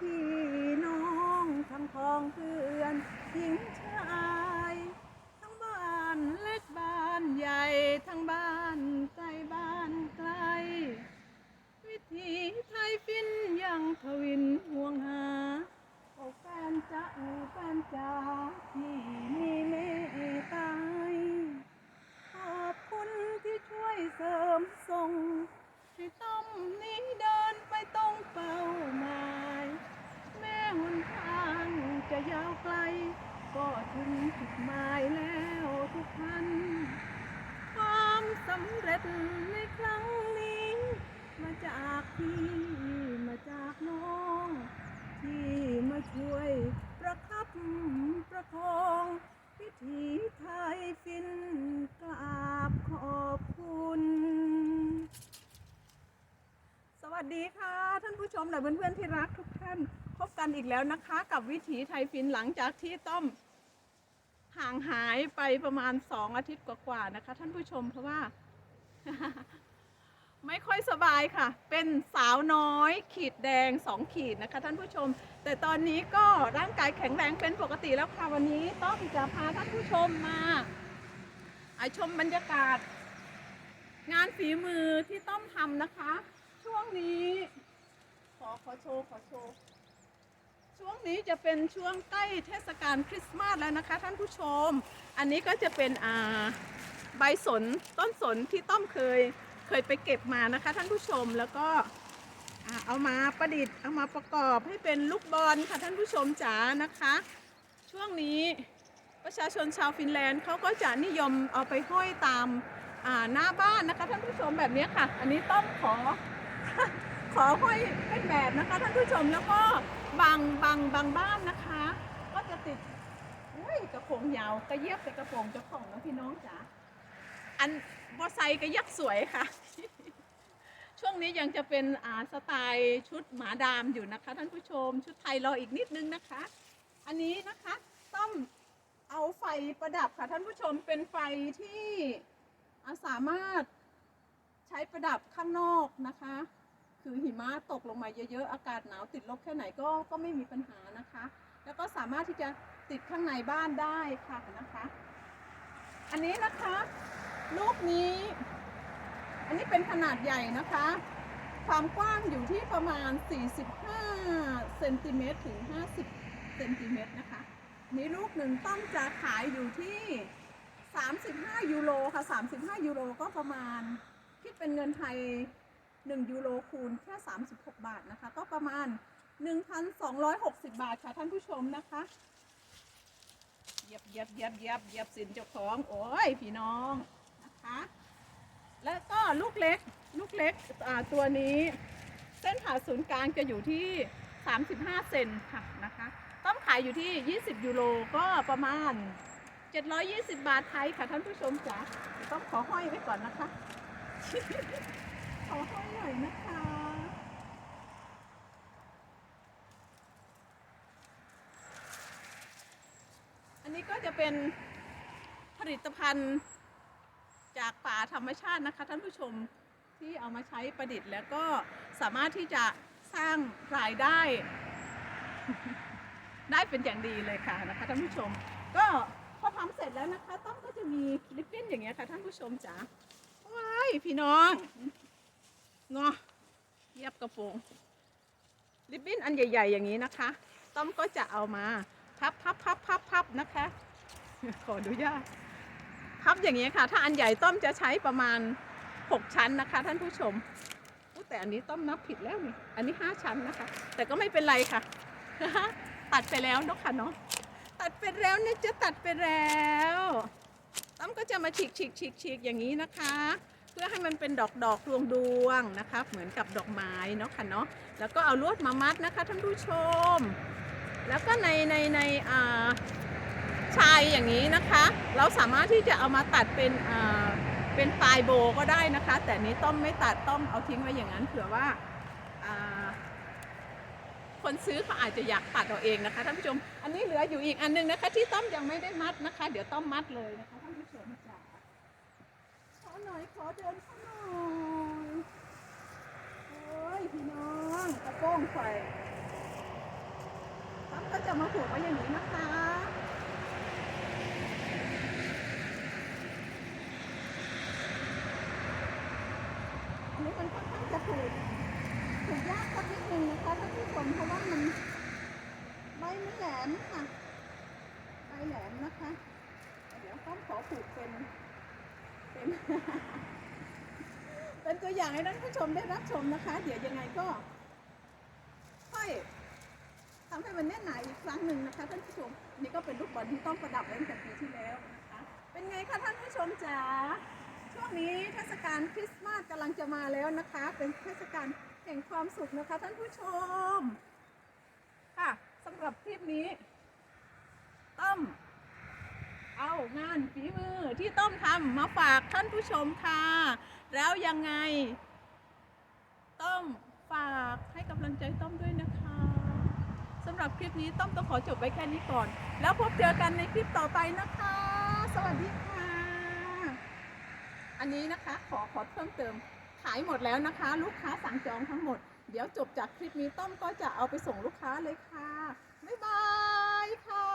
พี่น้องทั้งพ้องเพื่อนหญิงชาย ทั้งบ้านเล็กบ้านใหญ่ทั้งบ้านใกลบ้านไกล วิธีไทยฟินยังทวินห่วงหาโอ้แฟนจ้าโอ้แฟนจ้าที่มีเมตตยขอบคุณที่ช่วยเสริมส่งที่ต้มนี้เดินไปตรงเป้ามา จะยาวไกล ก็ถึงจุดหมายแล้วทุกท่านความสำเร็จในครั้งนี้ มาจากพี่มาจากน้อง ที่มาช่วยประคับประคองพิธีไทยฟินกราบขอบคุณ สวัสดีค่ะ ท่านผู้ชมและเพื่อนๆที่รักทุกท่าน พบกันอีกแล้วนะคะกับวิถีไทยฟินหลังจากที่ต้อมห่างหายไปประมาณสองอาทิตย์กว่าๆนะคะ ท่านผู้ชมเพราะว่า ไม่ค่อยสบายค่ะ เป็นสาวน้อย ขีดแดงสองขีดนะคะ ท่านผู้ชม แต่ตอนนี้ก็ร่างกายแข็งแรงเป็นปกติแล้วค่ะวันนี้ต้องจะพาท่านผู้ชมมาอ่าชมบรรยากาศ งานฝีมือที่ต้อมทำนะคะ ช่วงนี้ ขอขอโชว์ขอโชว์ ช่วงนี้จะเป็นช่วงใกล้เทศกาลคริสต์มาสแล้วนะคะ ท่านผู้ชม อันนี้ก็จะเป็นอ่าใบสนต้นสนที่ต้อมเคยเคยไปเก็บมานะคะ ท่านผู้ชมแล้วก็เอามาประดิษฐ์เอามาประกอบให้เป็นลูกบอลค่ะท่านผู้ชมจ๋านะคะ ช่วงนี้ประชาชนชาวฟินแลนด์เขาก็จะนิยมเอาไปห้อยตามาหน้าบ้านนะคะท่านผู้ชมแบบนี้ค่ะ อันนี้ต้อมขอขอห้อยเป็นแบบนะคะท่านผู้ชมแล้วก็ บางบางบางบ้านนะคะ ก็จะติดอุ้ยกระโปรงยาวกระเยียบแต่กระโปรงเจ้าของนะพี่น้องจ๋าอันบอไซค์กระยักสวยค่ะ ช่วงนี้ยังจะเป็นอ่าสไตล์ชุดหมาดามอยู่นะคะ ท่านผู้ชมชุดไทยรออีกนิดนึงนะคะ อันนี้นะคะต้องเอาไฟประดับค่ะท่านผู้ชมเป็นไฟที่อ่าสามารถใช้ประดับข้างนอกนะคะ คือหิมะตกลงมาเยอะๆ อากาศหนาวติดลบแค่ไหนก็ก็ไม่มีปัญหานะคะ แล้วก็สามารถที่จะติดข้างในบ้านได้ค่ะนะคะ อันนี้นะคะลูกนี้ อันนี้เป็นขนาดใหญ่นะคะ ความกว้างอยู่ที่ประมาณ 45เซนติเมตรถึง 50เซนติเมตรนะคะนนี้ลูกหนึ่งต้องจะขายอยู่ที่ 35 ยูโรค่ะ 35 ยูโรก็ประมาณคิดเป็นเงินไทย 1 ยูโรคูณแค่ 36 บาทนะคะ ก็ประมาณ 1,260 บาทค่ะท่านผู้ชมนะคะเยียบเยียบเยียบเยียบเยียบสินเจ้าของโอ้ยพี่น้องนะคะ แล้วก็ลูกเล็กลูกเล็กตัวนี้ เส้นผ่าศูนย์กลางจะอยู่ที่ 35 เซนค่ะนะคะต้องขายอยู่ที่ 20 ยูโรก็ประมาณ 720 บาทไทยค่ะท่านผู้ชมจ๋าต้องขอห้อยไว้ก่อนนะคะ ขอห้อยหน่อยนะคะ อันนี้ก็จะเป็นผลิตภัณฑ์จากป่าธรรมชาตินะคะท่านผู้ชมที่เอามาใช้ประดิษฐ์ แล้วก็สามารถที่จะสร้างรายได้ ได้เป็นอย่างดีเลยค่ะนะคะท่านผู้ชม ก็พอทำเสร็จแล้วนะคะ ต้องก็จะมีลิปปิ้นอย่างเงี้ยค่ะท่านผู้ชมจ๋าว้ายพี่น้อง เนาะเยียบกระโปรงลิปปิ้นอันใหญ่ ๆ อย่างนี้นะคะ ต้อมก็จะเอามา พับพับพับพับพับนะคะ ขออนุญาตพับอย่างนี้ค่ะ ถ้าอันใหญ่ต้อมจะใช้ประมาณ 6 ชั้นนะคะ ท่านผู้ชมแต่อันนี้ต้อมนับผิดแล้วนี่ อันนี้ 5 ชั้นนะคะ แต่ก็ไม่เป็นไรค่ะ ตัดไปแล้วเนาะค่ะเนาะตัดไปแล้วเนี่ยจะตัดไปแล้วต้อมก็จะมาฉีกฉีกฉีกฉีกอย่างนี้นะคะ เพื่อให้มันเป็นดอกดอกดวงดวงนะคะ เหมือนกับดอกไม้เนาะค่ะเนาะแล้วก็เอาลวดมามัดนะคะท่านผู้ชม แล้วก็ในในในอ่าชายอย่างนี้นะคะ เราสามารถที่จะเอามาตัดเป็นอ่าเป็นปลายโบก็ได้นะคะ แต่นี้ต้อมไม่ตัดต้อมเอาทิ้งไว้อย่างนั้นเผื่อว่าคนซื้อเขาอาจจะอยากตัดเอาเองนะคะท่านผู้ชม อันนี้เหลืออยู่อีกอันหนึงนะคะ ที่ต้อมยังไม่ได้มัดนะคะ เดี๋ยวต้อมมัดเลยนะคะท่านผู้ชมจ๋าขอ หน่อยขอเดินเข้าหน่อยโอ้ยพี่น้องตะก้องไฟต้อมก็จะมาผูกไว้อย่างนี้นะคะอันนี้มันค่อนข้างจะผูกถูกยากสักนิดนึงนะคะท่านผู้ชมเพราะว่ามันไม่มันแหลมค่ะปลายแหลมนะคะ เดี๋ยวต้องขอผูกเป็น เป็น เป็นตัวอย่างให้ท่านผู้ชมได้รับชมนะคะ เดี๋ยวยังไงก็ ค่อยทำให้มันแน่นหนาอีกครั้งหนึ่งนะคะท่านผู้ชม นี่ก็เป็นลูกบอลที่ต้องประดับไว้ตั้งแต่ปีที่แล้วนะคะเป็นไงคะท่านผู้ชมจ๋าช่วงนี้เทศกาลคริสต์มาสกำลังจะมาแล้วนะคะ เป็นเทศกาลแห่งความสุขนะคะท่านผู้ชม ค่ะสำหรับคลิปนี้ต้อมเอางานฝีมือ ที่ต้อมทำมาฝากท่านผู้ชมค่ะ แล้วยังไง ต้อมฝากให้กำลังใจต้อมด้วยนะคะสำหรับคลิปนี้ต้อมต้องขอจบไว้แค่นี้ก่อน แล้วพบเจอกันในคลิปต่อไปนะคะ สวัสดีค่ะ อันนี้นะคะขอขอเพิ่มเติมขายหมดแล้วนะคะ ลูกค้าสั่งจองทั้งหมด เดี๋ยวจบจากคลิปนี้ต้อมก็จะเอาไปส่งลูกค้าเลยค่ะบ๊ายบายค่ะ